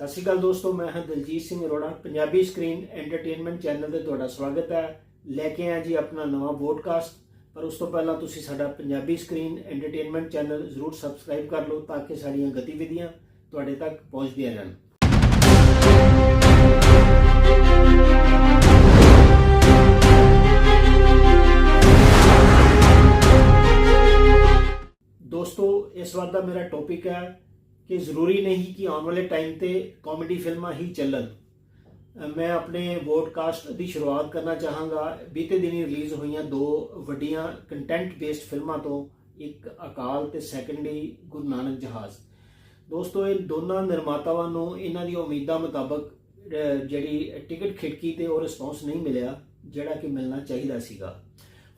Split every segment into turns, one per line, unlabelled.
ਸਤਿ ਸ਼੍ਰੀ ਅਕਾਲ ਦੋਸਤੋ, ਮੈਂ ਹਾਂ Daljit Singh Arora, Punjabi screen entertainment channel ਤੇ ਤੁਹਾਡਾ ਸਵਾਗਤ ਹੈ। ਲੈ ਕੇ ਆਇਆ ਜੀ ਆਪਣਾ ਨਵਾਂ ਪੋਡਕਾਸਟ ਪਰ ਉਸ ਤੋਂ ਪਹਿਲਾਂ ਤੁਸੀਂ ਸਾਡਾ ਪੰਜਾਬੀ ਸਕਰੀਨ ਐਂਟਰਟੇਨਮੈਂਟ ਚੈਨਲ ਜ਼ਰੂਰ ਸਬਸਕ੍ਰਾਈਬ ਕਰ ਲਓ ਤਾਂ ਕਿ ਸਾਡੀਆਂ ਗਤੀਵਿਧੀਆਂ ਤੁਹਾਡੇ ਤੱਕ ਪਹੁੰਚਦੀਆਂ ਰਹਿਣ ਦੋਸਤੋ, ਇਸ ਵਾਰ ਦਾ ਮੇਰਾ ਟੌਪਿਕ ਹੈ ਕਿ ਜ਼ਰੂਰੀ ਨਹੀਂ ਕਿ ਆਉਣ ਵਾਲੇ ਟਾਈਮ ਤੇ ਕਾਮੇਡੀ ਫਿਲਮਾਂ ਹੀ ਚੱਲਣ। ਮੈਂ ਆਪਣੇ ਪੋਡਕਾਸਟ ਦੀ ਸ਼ੁਰੂਆਤ ਕਰਨਾ ਚਾਹਾਂਗਾ। ਬੀਤੇ ਦਿਨੀ ਰਿਲੀਜ਼ ਹੋਈਆਂ ਦੋ ਵੱਡੀਆਂ ਕੰਟੈਂਟ ਬੇਸਡ ਫਿਲਮਾਂ ਤੋਂ, ਇੱਕ ਅਕਾਲ ਤੇ ਸੈਕੰਡਲੀ ਗੁਰੂ ਨਾਨਕ ਜਹਾਜ਼। ਦੋਸਤੋ, ਇਹ ਦੋਨਾਂ ਨਿਰਮਾਤਾਵਾਂ ਨੂੰ ਇਹਨਾਂ ਦੀ ਉਮੀਦਾਂ ਮੁਤਾਬਕ ਜਿਹੜੀ ਟਿਕਟ ਖਿੜਕੀ ਤੇ ਉਹ ਰਿਸਪੌਂਸ ਨਹੀਂ ਮਿਲਿਆ, ਜਿਹੜਾ ਕਿ ਮਿਲਣਾ ਚਾਹੀਦਾ ਸੀਗਾ।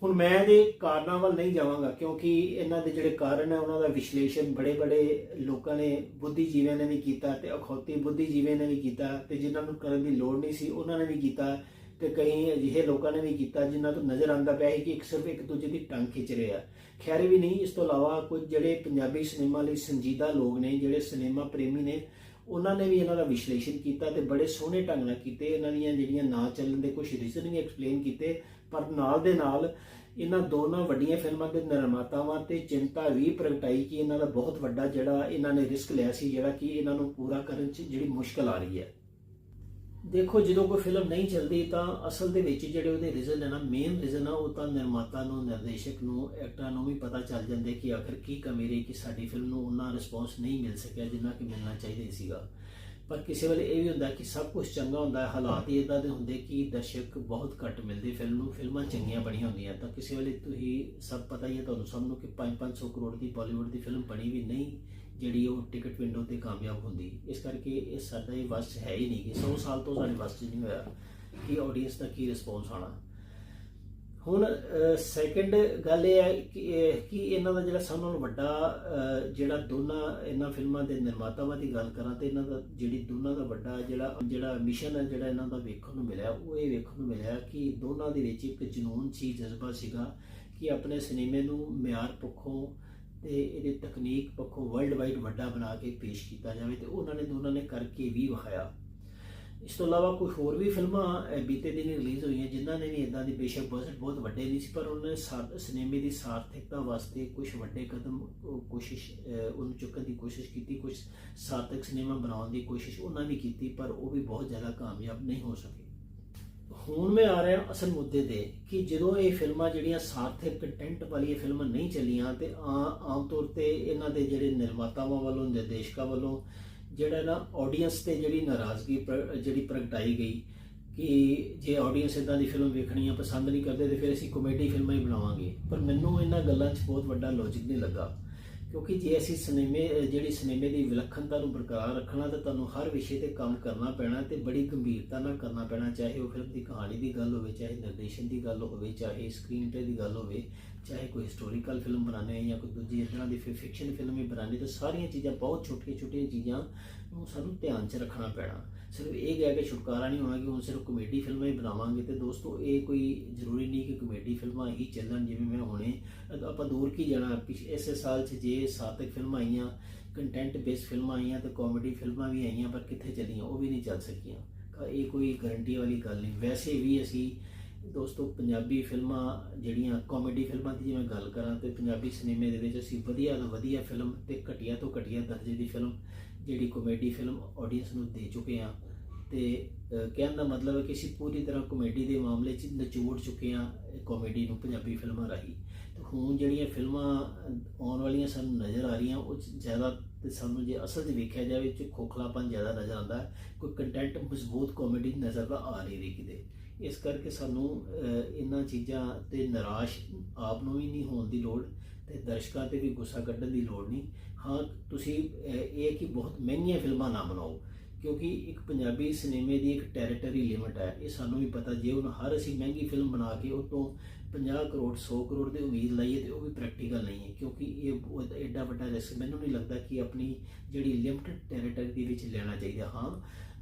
ਹੁਣ ਮੈਂ ਇਹਦੇ ਕਾਰਨਾਂ ਵੱਲ ਨਹੀਂ ਜਾਵਾਂਗਾ, ਕਿਉਂਕਿ ਇਹਨਾਂ ਦੇ ਜਿਹੜੇ ਕਾਰਨ ਹੈ, ਉਹਨਾਂ ਦਾ ਵਿਸ਼ਲੇਸ਼ਣ ਬੜੇ ਬੜੇ ਲੋਕਾਂ ਨੇ, ਬੁੱਧੀਜੀਵੀਆਂ ਨੇ ਵੀ ਕੀਤਾ ਤੇ ਅਖੌਤੀ ਬੁੱਧੀਜੀਵੀਆਂ ਨੇ ਵੀ ਕੀਤਾ ਤੇ ਜਿਨ੍ਹਾਂ ਨੂੰ ਕਰਨ ਦੀ ਲੋੜ ਨਹੀਂ ਸੀ, ਉਹਨਾਂ ਨੇ ਵੀ ਕੀਤਾ ਤੇ ਕਈ ਅਜਿਹੇ ਲੋਕਾਂ ਨੇ ਵੀ ਕੀਤਾ ਜਿਨ੍ਹਾਂ ਤੋਂ ਨਜ਼ਰ ਆਉਂਦਾ ਪਿਆ ਹੈ ਕਿ ਇੱਕ ਸਿਰਫ ਇੱਕ ਦੂਜੇ ਦੀ ਟੰਗ ਖਿੱਚ ਰਹੇ ਆ। ਖੈਰ ਵੀ ਨਹੀਂ, ਇਸ ਤੋਂ ਇਲਾਵਾ ਕੁਝ ਜਿਹੜੇ ਪੰਜਾਬੀ ਸਿਨੇਮਾ ਲਈ ਸੰਜੀਦਾ ਲੋਕ ਨੇ, ਜਿਹੜੇ ਸਿਨੇਮਾ ਪ੍ਰੇਮੀ ਨੇ ਉਹਨਾਂ ਨੇ ਵੀ ਇਹਨਾਂ ਦਾ ਵਿਸ਼ਲੇਸ਼ਣ ਕੀਤਾ ਤੇ ਬੜੇ ਸੋਹਣੇ ਢੰਗ ਨਾਲ ਕੀਤੇ, ਇਹਨਾਂ ਦੀਆਂ ਜਿਹੜੀਆਂ ਨਾ ਚੱਲਣ ਦੇ ਕੁਝ ਰੀਜ਼ਨ ਵੀ ਐਕਸਪਲੇਨ ਕੀਤੇ, ਪਰ ਨਾਲ ਦੇ ਨਾਲ ਇਹਨਾਂ ਦੋਨਾਂ ਵੱਡੀਆਂ ਫਿਲਮਾਂ ਦੇ ਨਿਰਮਾਤਾਵਾਂ ਤੇ ਚਿੰਤਾ ਵੀ ਪ੍ਰਗਟਾਈ ਕਿ ਇਹਨਾਂ ਦਾ ਬਹੁਤ ਵੱਡਾ ਜਿਹੜਾ ਇਹਨਾਂ ਨੇ ਰਿਸਕ ਲਿਆ ਸੀ, ਜਿਹੜਾ ਕਿ ਇਹਨਾਂ ਨੂੰ ਪੂਰਾ ਕਰਨ 'ਚ ਜਿਹੜੀ ਮੁਸ਼ਕਲ ਆ ਰਹੀ ਹੈ। ਦੇਖੋ, ਜਦੋਂ ਕੋਈ ਫਿਲਮ ਨਹੀਂ ਚੱਲਦੀ ਤਾਂ ਅਸਲ ਦੇ ਵਿੱਚ ਜਿਹੜੇ ਉਹਦੇ ਰੀਜ਼ਨ ਹੈ ਨਾ ਮੇਨ ਰੀਜ਼ਨ ਆ, ਉਹ ਤਾਂ ਨਿਰਮਾਤਾ ਨੂੰ, ਨਿਰਦੇਸ਼ਕ ਨੂੰ ਐਕਟਰਾਂ ਨੂੰ ਵੀ ਪਤਾ ਚੱਲ ਜਾਂਦੇ ਕਿ ਆਖਰ ਕੀ ਕਮੀ ਰਹੀ, ਕਿ ਸਾਡੀ ਫਿਲਮ ਨੂੰ ਉਹਨਾਂ ਰਿਸਪੌਂਸ ਨਹੀਂ ਮਿਲ ਸਕਿਆ ਜਿੰਨਾ ਕਿ ਮਿਲਣਾ ਚਾਹੀਦਾ ਸੀਗਾ। ਪਰ ਕਿਸੇ ਵੇਲੇ ਇਹ ਵੀ ਹੁੰਦਾ ਕਿ ਸਭ ਕੁਝ ਚੰਗਾ ਹੁੰਦਾ ਹੈ ਹਾਲਾਤ ਹੀ ਇਦਾਂ ਦੇ ਹੁੰਦੇ ਕਿ ਦਰਸ਼ਕ ਬਹੁਤ ਘੱਟ ਮਿਲਦੇ ਫਿਲਮ ਨੂੰ ਫਿਲਮਾਂ ਚੰਗੀਆਂ ਬਣੀਆਂ ਹੁੰਦੀਆਂ। ਤਾਂ ਕਿਸੇ ਵੇਲੇ ਤੁਸੀਂ ਸਭ ਪਤਾ ਹੀ ਹੈ ਤੁਹਾਨੂੰ, ਸਭ ਨੂੰ ਕਿ 5-500 ਕਰੋੜ ਦੀ ਬਾਲੀਵੁੱਡ ਦੀ ਫਿਲਮ ਬਣੀ ਵੀ ਨਹੀਂ ਜਿਹੜੀ ਉਹ ਟਿਕਟ ਵਿੰਡੋ ਤੇ ਕਾਮਯਾਬ ਹੁੰਦੀ। ਇਸ ਕਰਕੇ ਇਹ ਸਾਡਾ ਇਹ ਵਸ 'ਚ ਹੈ ਹੀ ਨਹੀਂ ਕਿ 100 ਸਾਲ ਤੋਂ ਸਾਡੇ ਵਸ 'ਚ ਨਹੀਂ ਹੋਇਆ ਕਿ ਆਡੀਅנס ਦਾ ਕੀ ਰਿਸਪੌਂਸ ਆਣਾ ਹੁਣ ਸੈਕੰਡ ਗੱਲ ਇਹ ਹੈ ਕਿ ਕਿ ਇਹਨਾਂ ਦਾ ਜਿਹੜਾ ਸਭ ਨਾਲੋਂ ਵੱਡਾ ਜਿਹੜਾ ਦੋਨਾਂ ਇਹਨਾਂ ਫਿਲਮਾਂ ਦੇ ਨਿਰਮਾਤਾਵਾਂ ਦੀ ਗੱਲ ਕਰਾਂ ਤੇ ਇਹਨਾਂ ਦਾ ਜਿਹੜੀ ਦੋਨਾਂ ਦਾ ਵੱਡਾ ਜਿਹੜਾ ਜਿਹੜਾ ਮਿਸ਼ਨ ਹੈ, ਜਿਹੜਾ ਇਹਨਾਂ ਦਾ ਵੇਖਣ ਨੂੰ ਮਿਲਿਆ, ਉਹ ਇਹ ਵੇਖਣ ਨੂੰ ਮਿਲਿਆ ਕਿ ਦੋਨਾਂ ਦੇ ਵਿੱਚ ਇੱਕ ਜਨੂਨ ਸੀ, ਜਜ਼ਬਾ ਸੀਗਾ ਕਿ ਆਪਣੇ ਸਿਨੇਮੇ ਨੂੰ ਮਿਆਰ ਪੱਖੋਂ ਤੇ ਇਹਦੇ ਤਕਨੀਕ ਪੱਖੋਂ ਵਰਲਡ ਵਾਈਡ ਵੱਡਾ ਬਣਾ ਕੇ ਪੇਸ਼ ਕੀਤਾ ਜਾਵੇ ਤੇ ਉਹਨਾਂ ਨੇ ਦੋਨਾਂ ਨੇ ਕਰਕੇ ਵੀ ਵਿਖਾਇਆ। ਇਸ ਤੋਂ ਇਲਾਵਾ ਕੋਈ ਹੋਰ ਵੀ ਫਿਲਮਾਂ ਬੀਤੇ ਦਿਨ ਰਿਲੀਜ਼ ਹੋਈਆਂ ਜਿਨ੍ਹਾਂ ਨੇ ਵੀ ਇਦਾਂ ਦੀ ਬੇਸ਼ੱਕ ਬਜਟ ਬਹੁਤ ਵੱਡੇ ਨਹੀਂ ਸੀ, ਪਰ ਉਹਨਾਂ ਨੇ ਸਾ- ਸਿਨੇਮੇ ਦੀ ਸਾਰਥਿਕਤਾ ਵਾਸਤੇ ਕੁਝ ਵੱਡੇ ਕਦਮ ਉਹ ਕੋਸ਼ਿਸ਼ ਉਹਨੂੰ ਚੁੱਕਣ ਦੀ ਕੋਸ਼ਿਸ਼ ਕੀਤੀ ਕੁਝ ਸਾਰਥਕ ਸਿਨੇਮਾ ਬਣਾਉਣ ਦੀ ਕੋਸ਼ਿਸ਼ ਉਹਨਾਂ ਨੇ ਕੀਤੀ, ਪਰ ਉਹ ਵੀ ਬਹੁਤ ਜ਼ਿਆਦਾ ਕਾਮਯਾਬ ਨਹੀਂ ਹੋ ਸਕੇ। ਹੁਣ ਮੈਂ ਆ ਰਿਹਾ ਅਸਲ ਮੁੱਦੇ ਤੇ ਕਿ ਜਦੋਂ ਇਹ ਫਿਲਮਾਂ ਜਿਹੜੀਆਂ ਸਾਰਥਕ ਕੰਟੈਂਟ ਵਾਲੀ ਇਹ ਫਿਲਮਾਂ ਨਹੀਂ ਚੱਲੀਆਂ ਤੇ ਆਮ ਤੌਰ ਤੇ ਇਹਨਾਂ ਦੇ ਜਿਹੜੇ ਨਿਰਮਾਤਾਵਾਂ ਵੱਲੋਂ, ਨਿਰਦੇਸ਼ਕਾਂ ਵੱਲੋਂ ਜਿਹੜਾ ਨਾ ਆਡੀਅנס ਤੇ ਜਿਹੜੀ ਨਾਰਾਜ਼ਗੀ ਜਿਹੜੀ ਪ੍ਰਗਟਾਈ ਗਈ ਕਿ ਜੇ ਆਡੀਅנס ਇਦਾਂ ਦੀ ਫਿਲਮ ਵੇਖਣੀ ਆ, ਪਸੰਦ ਨਹੀਂ ਕਰਦੇ ਤੇ ਫਿਰ ਅਸੀਂ ਕਮੇਡੀ ਫਿਲਮਾਂ ਹੀ ਬਣਾਵਾਂਗੇ। ਪਰ ਮੈਨੂੰ ਇਹਨਾਂ ਗੱਲਾਂ 'ਚ ਬਹੁਤ ਵੱਡਾ ਲੌਜੀਕ ਨਹੀਂ ਲੱਗਾ। ਕਿਉਂਕਿ ਜੇ ਅਸੀਂ ਸਿਨੇਮੇ ਜਿਹੜੀ ਸਿਨੇਮੇ ਦੀ ਵਿਲੱਖਣਤਾ ਨੂੰ ਬਰਕਰਾਰ ਰੱਖਣਾ ਤਾਂ ਤੁਹਾਨੂੰ ਹਰ ਵਿਸ਼ੇ ਤੇ ਕੰਮ ਕਰਨਾ ਪੈਣਾ ਤੇ ਬੜੀ ਗੰਭੀਰਤਾ ਨਾਲ ਕਰਨਾ ਪੈਣਾ, ਚਾਹੇ ਉਹ ਫਿਲਮ ਦੀ ਕਹਾਣੀ ਦੀ ਗੱਲ ਹੋਵੇ, ਚਾਹੇ ਨਿਰਦੇਸ਼ਨ ਦੀ ਗੱਲ ਹੋਵੇ, ਚਾਹੇ ਸਕਰੀਨ ਪਲੇ ਦੀ ਗੱਲ ਹੋਵੇ, ਚਾਹੇ ਕੋਈ ਹਿਸਟੋਰੀਕਲ ਫਿਲਮ ਬਣਾਉਣੀ ਹੈ ਜਾਂ ਕੋਈ ਦੂਜੀ ਇਸ ਤਰ੍ਹਾਂ ਦੀ ਫਿਕਸ਼ਨ ਫਿਲਮ ਹੀ ਬਣਾਉਣੀ ਤਾਂ ਸਾਰੀਆਂ ਚੀਜ਼ਾਂ, ਬਹੁਤ ਛੋਟੀਆਂ ਛੋਟੀਆਂ ਚੀਜ਼ਾਂ ਨੂੰ ਸਾਨੂੰ ਧਿਆਨ 'ਚ ਰੱਖਣਾ ਪੈਣਾ। ਸਿਰਫ ਇਹ ਕਹਿ ਕੇ ਛੁਟਕਾਰਾ ਨਹੀਂ ਹੋਣਾ ਕਿ ਹੁਣ ਸਿਰਫ ਕਮੇਡੀ ਫਿਲਮਾਂ ਹੀ ਬਣਾਵਾਂਗੇ ਤੇ ਦੋਸਤੋ, ਇਹ ਕੋਈ ਜ਼ਰੂਰੀ ਨਹੀਂ ਕਿ ਕਮੇਡੀ ਫਿਲਮਾਂ ਹੀ ਚੱਲਣ ਜਿਵੇਂ ਮੈਂ ਹੁਣੇ ਆਪਾਂ ਦੂਰ ਕੀ ਜਾਣਾ, ਪਿਛ, ਇਸੇ ਸਾਲ 'ਚ ਜੇ ਸਾਤਕ ਫਿਲਮਾਂ ਆਈਆਂ ਕੰਟੈਂਟ ਬੇਸ ਫਿਲਮਾਂ ਆਈਆਂ ਤੇ ਕਾਮੇਡੀ ਫਿਲਮਾਂ ਵੀ ਆਈਆਂ, ਪਰ ਕਿੱਥੇ ਚੱਲੀਆਂ, ਉਹ ਵੀ ਨਹੀਂ ਚੱਲ ਸਕੀਆਂ। ਇਹ ਕੋਈ ਗਾਰੰਟੀ ਵਾਲੀ ਗੱਲ ਨਹੀਂ। ਵੈਸੇ ਵੀ ਅਸੀਂ ਦੋਸਤੋ, ਪੰਜਾਬੀ ਫਿਲਮਾਂ ਜਿਹੜੀਆਂ ਕਾਮੇਡੀ ਫਿਲਮਾਂ ਦੀ ਜੇ ਮੈਂ ਗੱਲ ਕਰਾਂ ਤੇ ਪੰਜਾਬੀ ਸਿਨੇਮੇ ਦੇ ਵਿੱਚ ਅਸੀਂ ਵਧੀਆ ਤੋਂ ਵਧੀਆ ਫਿਲਮ ਤੇ ਘਟੀਆ ਤੋਂ ਘਟੀਆ ਦਰਜੇ ਦੀ ਫਿਲਮ ਜਿਹੜੀ ਕਾਮੇਡੀ ਫਿਲਮ ਆਡੀਅנס ਨੂੰ ਦੇ ਚੁੱਕੇ ਹਾਂ। ਤੇ ਕਹਿਣ ਦਾ ਮਤਲਬ ਹੈ ਕਿ ਅਸੀਂ ਪੂਰੀ ਤਰ੍ਹਾਂ ਕਾਮੇਡੀ ਦੇ ਮਾਮਲੇ 'ਚ ਨਿਚੋੜ ਚੁੱਕੇ ਹਾਂ ਕਾਮੇਡੀ ਨੂੰ ਪੰਜਾਬੀ ਫਿਲਮਾਂ ਰਾਹੀਂ। ਤੇ ਹੁਣ ਜਿਹੜੀਆਂ ਫਿਲਮਾਂ ਆਉਣ ਵਾਲੀਆਂ ਸਾਨੂੰ ਨਜ਼ਰ ਆ ਰਹੀਆਂ, ਉਹ 'ਚ ਜ਼ਿਆਦਾ ਤੇ ਸਾਨੂੰ ਜੇ ਅਸਲ 'ਚ ਵੇਖਿਆ ਜਾਵੇ ਚ ਖੋਖਲਾਪਨ ਜ਼ਿਆਦਾ ਨਜ਼ਰ ਆਉਂਦਾ ਹੈ। ਕੋਈ ਕੰਟੈਂਟ ਮਜ਼ਬੂਤ ਕਾਮੇਡੀ ਨਜ਼ਰ ਤਾਂ ਆ ਨਹੀਂ ਰਹੀ ਕਿਤੇ। ਇਸ ਕਰਕੇ ਸਾਨੂੰ ਇਹਨਾਂ ਚੀਜ਼ਾਂ ਤੇ ਨਿਰਾਸ਼ ਆਪ ਨੂੰ ਵੀ ਨਹੀਂ ਹੋਣ ਦੀ ਲੋੜ ਤੇ ਦਰਸ਼ਕਾਂ ਤੇ ਵੀ ਗੁੱਸਾ ਕੱਢਣ ਦੀ ਲੋੜ ਨਹੀਂ। ਹਾਂ, ਤੁਸੀਂ ਇਹ ਕਿ ਬਹੁਤ ਮਹਿੰਗੀਆਂ ਫਿਲਮਾਂ ਨਾ ਬਣਾਓ, ਕਿਉਂਕਿ ਇੱਕ ਪੰਜਾਬੀ ਸਿਨੇਮੇ ਦੀ ਇੱਕ ਟੈਰੀਟਰੀ ਲਿਮਟ ਹੈ। ਇਹ ਸਾਨੂੰ ਵੀ ਪਤਾ, ਜੇ ਹੁਣ ਹਰ ਅਸੀਂ ਮਹਿੰਗੀ ਫਿਲਮ ਬਣਾ ਕੇ ਉਹ ਤੋਂ 50 ਕਰੋੜ 100 ਕਰੋੜ ਦੀ ਉਮੀਦ ਲਾਈਏ ਤੇ ਉਹ ਵੀ ਪ੍ਰੈਕਟੀਕਲ ਨਹੀਂ ਹੈ, ਕਿਉਂਕਿ ਇਹ ਐਡਾ ਵੱਡਾ ਰਿਸਕ ਮੈਨੂੰ ਨਹੀਂ ਲੱਗਦਾ ਕਿ ਆਪਣੀ ਜਿਹੜੀ ਲਿਮਟਡ ਟੈਰੀਟਰੀ ਦੇ ਵਿੱਚ ਲੈਣਾ ਚਾਹੀਦਾ। ਹਾਂ,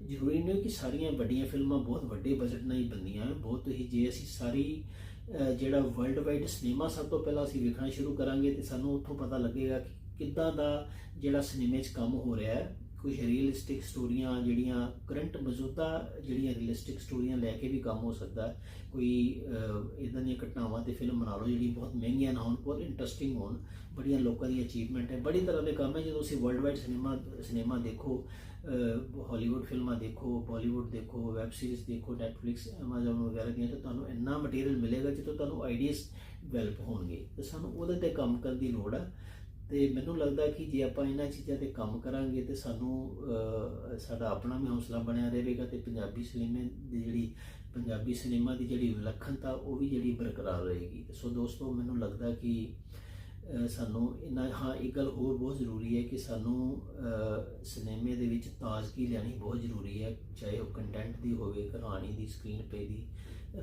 ਜ਼ਰੂਰੀ ਨਹੀਂ ਕਿ ਸਾਰੀਆਂ ਵੱਡੀਆਂ ਫਿਲਮਾਂ ਬਹੁਤ ਵੱਡੇ ਬਜਟ ਨਾਲ ਹੀ ਬਣਦੀਆਂ ਬਹੁਤ ਹੀ, ਜੇ ਅਸੀਂ ਸਾਰੀ ਜਿਹੜਾ ਵਰਲਡ ਵਾਈਡ ਸਿਨੇਮਾ ਸਭ ਤੋਂ ਪਹਿਲਾਂ ਅਸੀਂ ਵੇਖਣਾ ਸ਼ੁਰੂ ਕਰਾਂਗੇ ਤੇ ਸਾਨੂੰ ਉੱਥੋਂ ਪਤਾ ਲੱਗੇਗਾ ਕਿ ਕਿੱਦਾਂ ਦਾ ਜਿਹੜਾ ਸਿਨੇਮੇ 'ਚ ਕੰਮ ਹੋ ਰਿਹਾ ਹੈ? ਕੁਝ ਰੀਅਲਿਸਟਿਕ ਸਟੋਰੀਆਂ ਜਿਹੜੀਆਂ ਕਰੰਟ ਮੌਜੂਦਾ ਜਿਹੜੀਆਂ ਰੀਅਲਿਸਟਿਕ ਸਟੋਰੀਆਂ ਲੈ ਕੇ ਵੀ ਕੰਮ ਹੋ ਸਕਦਾ ਕੋਈ ਇਦਾਂ ਦੀਆਂ ਘਟਨਾਵਾਂ ਤੇ ਫਿਲਮ ਬਣਾ ਲਓ ਜਿਹੜੀ ਬਹੁਤ ਮਹਿੰਗੀਆਂ ਨਾ ਹੋਣ, ਬਹੁਤ ਇੰਟਰਸਟਿੰਗ ਹੋਣ, ਬੜੀਆਂ ਲੋਕਾਂ ਦੀ ਅਚੀਵਮੈਂਟ ਹੈ। ਬੜੀ ਤਰ੍ਹਾਂ ਦੇ ਕੰਮ ਹੈ। ਜਦੋਂ ਤੁਸੀਂ ਵਰਲਡ ਵਾਈਡ ਸਿਨੇਮਾ ਸਿਨੇਮਾ ਦੇਖੋ ਹਾਲੀਵੁੱਡ ਫਿਲਮਾਂ ਦੇਖੋ ਬਾਲੀਵੁੱਡ ਦੇਖੋ ਵੈਬ ਸੀਰੀਜ਼ ਦੇਖੋ ਨੈਟਫਲਿਕਸ Amazon ਵਗੈਰਾ ਦੀਆਂ, ਤਾਂ ਤੁਹਾਨੂੰ ਇੰਨਾ ਮਟੀਰੀਅਲ ਮਿਲੇਗਾ ਜਿੱਥੋਂ ਤੁਹਾਨੂੰ ਆਈਡੀਆਜ਼ ਡਿਵੈਲਪ ਹੋਣਗੇ। ਤੇ ਸਾਨੂੰ ਉਹਦੇ ਤੇ ਕੰਮ ਕਰਨ ਦੀ ਲੋੜ ਹੈ। ਤੇ ਮੈਨੂੰ ਲੱਗਦਾ ਕਿ ਜੇ ਆਪਾਂ ਇਹਨਾਂ ਚੀਜ਼ਾਂ ਤੇ ਕੰਮ ਕਰਾਂਗੇ ਤੇ ਸਾਨੂੰ ਸਾਡਾ ਆਪਣਾ ਵੀ ਹੌਸਲਾ ਬਣਿਆ ਰਹੇਗਾ ਤੇ ਪੰਜਾਬੀ ਸਿਨੇਮੇ ਦੀ ਜਿਹੜੀ, ਪੰਜਾਬੀ ਸਿਨੇਮਾ ਦੀ ਜਿਹੜੀ ਵਿਲੱਖਣਤਾ, ਉਹ ਵੀ ਜਿਹੜੀ ਬਰਕਰਾਰ ਰਹੇਗੀ। ਸੋ ਦੋਸਤੋ, ਮੈਨੂੰ ਲੱਗਦਾ ਕਿ ਸਾਨੂੰ ਇਹਨਾਂ, ਹਾਂ, ਇੱਕ ਗੱਲ ਹੋਰ ਬਹੁਤ ਜ਼ਰੂਰੀ ਹੈ ਕਿ ਸਾਨੂੰ ਸਿਨੇਮੇ ਦੇ ਵਿੱਚ ਤਾਜ਼ਗੀ ਲਿਆਣੀ ਬਹੁਤ ਜ਼ਰੂਰੀ ਹੈ, ਚਾਹੇ ਉਹ ਕੰਟੈਂਟ ਦੀ ਹੋਵੇ, ਕਹਾਣੀ ਦੀ ਸਕਰੀਨ ਪਲੇ ਦੀ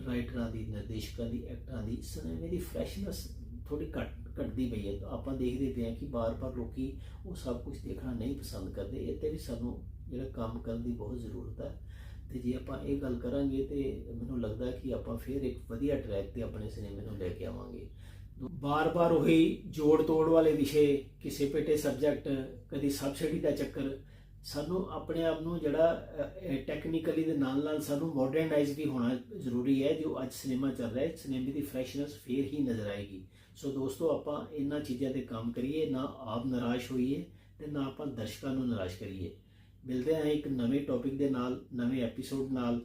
ਰਾਈਟਰਾਂ ਦੀ, ਨਿਰਦੇਸ਼ਕਾਂ ਦੀ ਐਕਟਰਾਂ ਦੀ, ਸਿਨੇਮੇ ਦੀ ਫਰੈਸ਼ਨੈਸ ਥੋੜੀ ਘੱਟ ਘਟਦੀ ਪਈ ਹੈ। ਆਪਾਂ ਦੇਖਦੇ ਪਏ ਹਾਂ ਕਿ ਬਾਰ-ਬਾਰ ਲੋਕੀ ਉਹ ਸਭ ਕੁਝ ਦੇਖਣਾ ਨਹੀਂ ਪਸੰਦ ਕਰਦੇ। ਇਹ ਤੇ ਵੀ ਸਾਨੂੰ ਜਿਹੜਾ ਕੰਮ ਕਰਨ ਦੀ ਬਹੁਤ ਜ਼ਰੂਰਤ ਹੈ। ਤੇ ਜੇ ਆਪਾਂ ਇਹ ਗੱਲ ਕਰਾਂਗੇ ਤੇ ਮੈਨੂੰ ਲੱਗਦਾ ਕਿ ਆਪਾਂ ਫਿਰ ਇੱਕ ਵਧੀਆ ਟਰੈਕ ਤੇ ਆਪਣੇ ਸਿਨੇਮੇ ਨੂੰ ਲੈ ਕੇ ਆਵਾਂਗੇ। ਬਾਰ-ਬਾਰ ਉਹੀ ਜੋੜ ਤੋੜ ਵਾਲੇ ਵਿਸ਼ੇ, ਕਿਸੇ ਪੇਟੇ ਸਬਜੈਕਟ ਕਦੀ ਸਬਸਿਡੀ ਦਾ ਚੱਕਰ, ਸਾਨੂੰ ਆਪਣੇ ਆਪ ਨੂੰ ਜਿਹੜਾ ਟੈਕਨੀਕਲੀ ਦੇ ਨਾਲ ਨਾਲ ਸਾਨੂੰ ਮਾਡਰਨਾਈਜ਼ ਵੀ ਹੋਣਾ ਜ਼ਰੂਰੀ ਹੈ, ਜੋ ਅੱਜ ਸਿਨੇਮਾ ਚੱਲ ਰਿਹਾ ਹੈ। ਸਿਨੇਮੇ ਦੀ ਫਰੈਸ਼ਨੈਸ ਫੇਰ ਹੀ ਨਜ਼ਰ ਆਏਗੀ। ਸੋ ਦੋਸਤੋ ਆਪਾਂ ਇਹਨਾਂ ਚੀਜ਼ਾਂ ਤੇ ਕੰਮ ਕਰੀਏ ਨਾ ਆਪ ਨਿਰਾਸ਼ ਹੋਈਏ ਤੇ ਨਾ ਆਪਾਂ ਦਰਸ਼ਕਾਂ ਨੂੰ ਨਿਰਾਸ਼ ਕਰੀਏ। ਮਿਲਦੇ ਹਾਂ ਇੱਕ ਨਵੇਂ ਟੌਪਿਕ ਦੇ ਨਾਲ ਨਵੇਂ ਐਪੀਸੋਡ ਨਾਲ।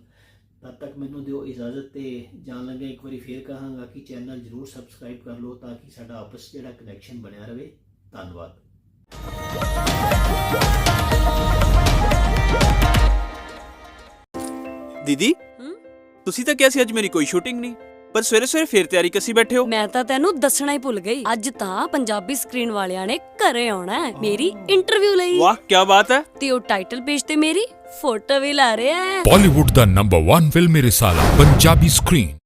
ਤਦ ਤੱਕ ਮੈਨੂੰ ਦਿਓ ਇਜਾਜ਼ਤ ਤੇ ਜਾਣ ਲੱਗੇ ਇੱਕ ਵਾਰੀ ਫੇਰ ਕਹਾਂਗਾ ਕਿ ਚੈਨਲ ਜਰੂਰ ਸਬਸਕ੍ਰਾਈਬ ਕਰ ਲਓ ਤਾਂ ਕਿ ਸਾਡਾ ਆਪਸ 'ਚ ਜਿਹੜਾ ਕਨੈਕਸ਼ਨ ਬਣਿਆ ਰਵੇ ਧੰਨਵਾਦ।
ਦੀਦੀ? ਤੁਸੀਂ ਤਾਂ ਕਿਹਾ ਸੀ ਅੱਜ ਮੇਰੀ ਕੋਈ ਸ਼ੂਟਿੰਗ ਨਹੀਂ। ਪਰ ਸਵੇਰੇ ਸਵੇਰੇ ਫੇਰ ਤਿਆਰੀ ਕੱਸੀ ਬੈਠੇ ਹੋ।
ਮੈਂ ਤਾਂ ਤੈਨੂੰ ਦੱਸਣਾ ਹੀ ਭੁੱਲ ਗਈ। ਅੱਜ ਤਾਂ ਪੰਜਾਬੀ ਸਕਰੀਨ ਵਾਲਿਆਂ ਨੇ ਘਰੇ ਆਉਣਾ ਹੈ ਮੇਰੀ ਇੰਟਰਵਿਊ ਲਈ।
ਵਾਹ ਕੀ ਬਾਤ ਹੈ।
ਤੇ ਉਹ ਟਾਈਟਲ ਪੇਜ ਤੇ ਮੇਰੀ ਫੋਟੋ ਵੀ ਲਾ ਰਿਹਾ ਹੈ।
ਬਾਲੀਵੁੱਡ ਦਾ ਨੰਬਰ 1 ਫਿਲਮੀ ਰਿਸਾਲਾ ਪੰਜਾਬੀ ਸਕਰੀਨ